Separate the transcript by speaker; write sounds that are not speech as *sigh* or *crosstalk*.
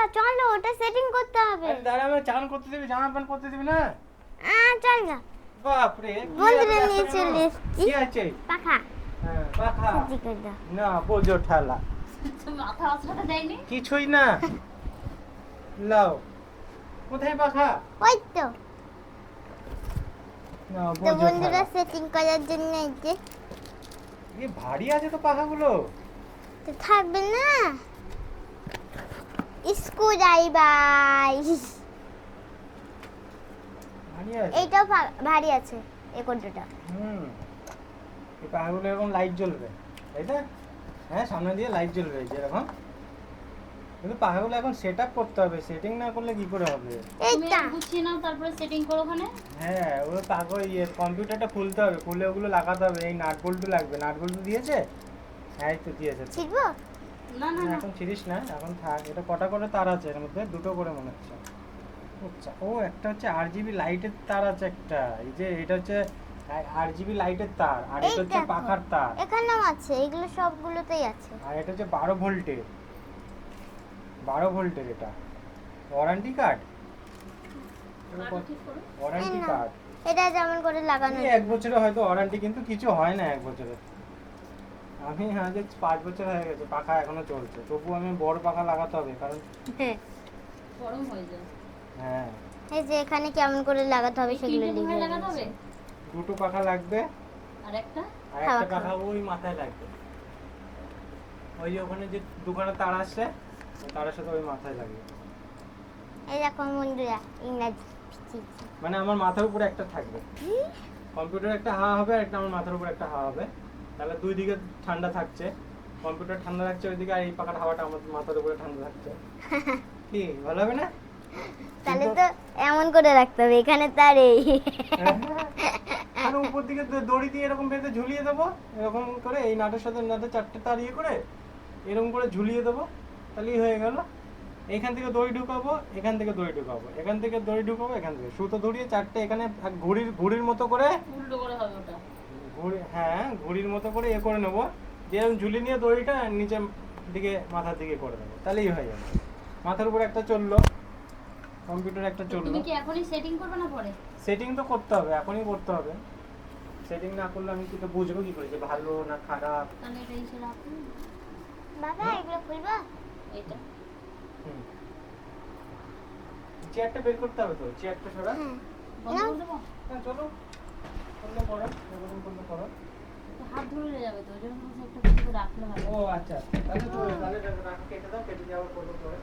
Speaker 1: বাবা চলো ওটা সেটিং করতে হবে।
Speaker 2: আরে দাঁড়া আমার চান করতে দিবি জামা প্যান্ট করতে দিবি না?
Speaker 1: আহ, চল না
Speaker 2: বাপরে কি
Speaker 1: বন্ধুরা নিয়ে চলে এসেছি।
Speaker 2: কি আছে?
Speaker 1: পাখা।
Speaker 2: হ্যাঁ পাখা। না বোঝো ঠালা।
Speaker 3: মাথা দেয়নি?
Speaker 2: কিছুই না। লাও। কোথায় পাখা?
Speaker 1: ওই তো।
Speaker 2: না
Speaker 1: তো বন্ধুরা সেটিং করার জন্য এই যে।
Speaker 2: ভারী আছে তো পাখাগুলো।
Speaker 1: তো থাকবে না।
Speaker 2: ভারী আছে।
Speaker 1: এইটাও ভারী আছে এই কোনটা
Speaker 2: হুম। এই পাখাগুলো এরকম লাইট জ্বলবে তাই তো? হ্যাঁ সামনে দিয়ে লাইট জ্বলবে এই যে এরকম। কিন্তু পাখাগুলো এখন সেট আপ করতে হবে সেটিং না করলে কি করে হবে?
Speaker 1: এইটা।
Speaker 3: গুছিয়ে নাও তারপরে সেটিং করো ওখানে।
Speaker 2: হ্যাঁ ওই পাখা ইয়ে কম্পিউটারটা খুলতে হবে খুলে ওগুলো লাগাতে হবে এই নাট বল্টু লাগবে নাট বল্টু দিয়েছে? হ্যাঁ তো দিয়েছে।
Speaker 1: শিখব
Speaker 3: না না
Speaker 2: না,
Speaker 3: না
Speaker 2: এখন ছিড়িস না এখন থাক। এটা কটা করে তার আছে? এর মধ্যে দুটো করে মনে হচ্ছে। আচ্ছা ও একটা হচ্ছে আর জিবি লাইটের তার আছে একটা। এই যে এটা হচ্ছে আর জিবি লাইটের তার আর এটা হচ্ছে পাখার তার।
Speaker 1: এখানেও আছে এগুলো সবগুলোতেই আছে।
Speaker 2: আর এটা হচ্ছে বারো ভোল্টের। বারো ভোল্টের এটা। ওয়ারেন্টি কার্ড ওয়ারেন্টি কার্ড
Speaker 1: এটা যেমন করে লাগানো
Speaker 2: এক বছরে হয়তো ওয়ারেন্টি কিন্তু কিছু হয় না এক বছরে। আমি আজ পাঁচ বছর হয়ে গেছে পাখা এখনও চলছে। তবু আমি বড় পাখা লাগাতে হবে কারণ
Speaker 1: হ্যাঁ।
Speaker 3: গরম হয়ে যায়।
Speaker 2: হ্যাঁ।
Speaker 1: এই যে এখানে কেমন করে লাগাতে হবে সেগুলো লিখে
Speaker 3: লাগাতে হবে
Speaker 2: দুটো পাখা লাগবে।
Speaker 3: আর একটা?
Speaker 2: আর একটা পাখা ওই মাথায় লাগবে। ওই যে ওখানে যে দোকানে তার আসছে তারের সাথে ওই মাথায় লাগবে
Speaker 1: এই দেখো বন্ধুরা ইংরাজি
Speaker 2: মানে আমার মাথার উপরে একটা থাকবে। কম্পিউটার একটা হাওয়া হবে আর একটা আমার মাথার উপরে একটা হাওয়া হবে। তাহলে দুই দিকে ঠান্ডা থাকছে কম্পিউটার ঠান্ডা থাকছে ওইদিকে আর এই পাখার হাওয়াটা আমার মাথার উপরে ঠান্ডা থাকছে। *laughs* কি ভালো হবে না?
Speaker 1: তাহলে তো এমন করে রাখতে হবে এখানে তার এই
Speaker 2: আর উপর দিকে দড়ি দিয়ে এরকম বেঁধে ঝুলিয়ে দেবো এরকম করে এই নাটের সাথে নাটে চারটে তার ইয়ে করে এরকম করে ঝুলিয়ে দেবো তাহলেই হয়ে গেল। এখান থেকে দড়ি ঢুকাবো এখান থেকে দড়ি ঢুকাবো এখান থেকে দড়ি ঢুকাবো এখান থেকে। সুতো ধরিয়ে চারটে এখানে ঘুড়ির ঘুড়ির মতো করে
Speaker 3: উল্টো করে হবে ওটা।
Speaker 2: ঘুড়ি হ্যাঁ ঘুড়ির মতো করে এ করে নেব। দিয়ে ঝুলিয়ে নিয়ে দড়িটা নিচে দিকে মাথার দিকে করে দেবো। তাহলেই হয়ে যাবে। মাথার উপর একটা চলল কম্পিউটার একটা চলল।
Speaker 3: তুমি কি এখনই সেটিং করবে না পরে?
Speaker 2: সেটিং তো করতে হবে এখনই করতে হবে। সেটিং না করলে আমি কি তো বুঝব কি করে যে ভালো না খারাপ?
Speaker 3: তাহলে এটা এসে রাখুন
Speaker 1: বাবা এগুলো খুলবো?
Speaker 3: এটা
Speaker 2: হুম। চেয়ারটা বের করতে হবে তো? চেয়ারটা সরা
Speaker 1: হ্যাঁ
Speaker 3: বন্ধ করে দেবো?
Speaker 2: হ্যাঁ চলো। করলে করো।
Speaker 3: হাত ধরে যাবে তো ওই জন্য একটা কিছু রাখলে ভালো
Speaker 2: ও আচ্ছা তাহলে তো তাহলে রাখো কেটে দাও কেটে যাওয়ার পর করে।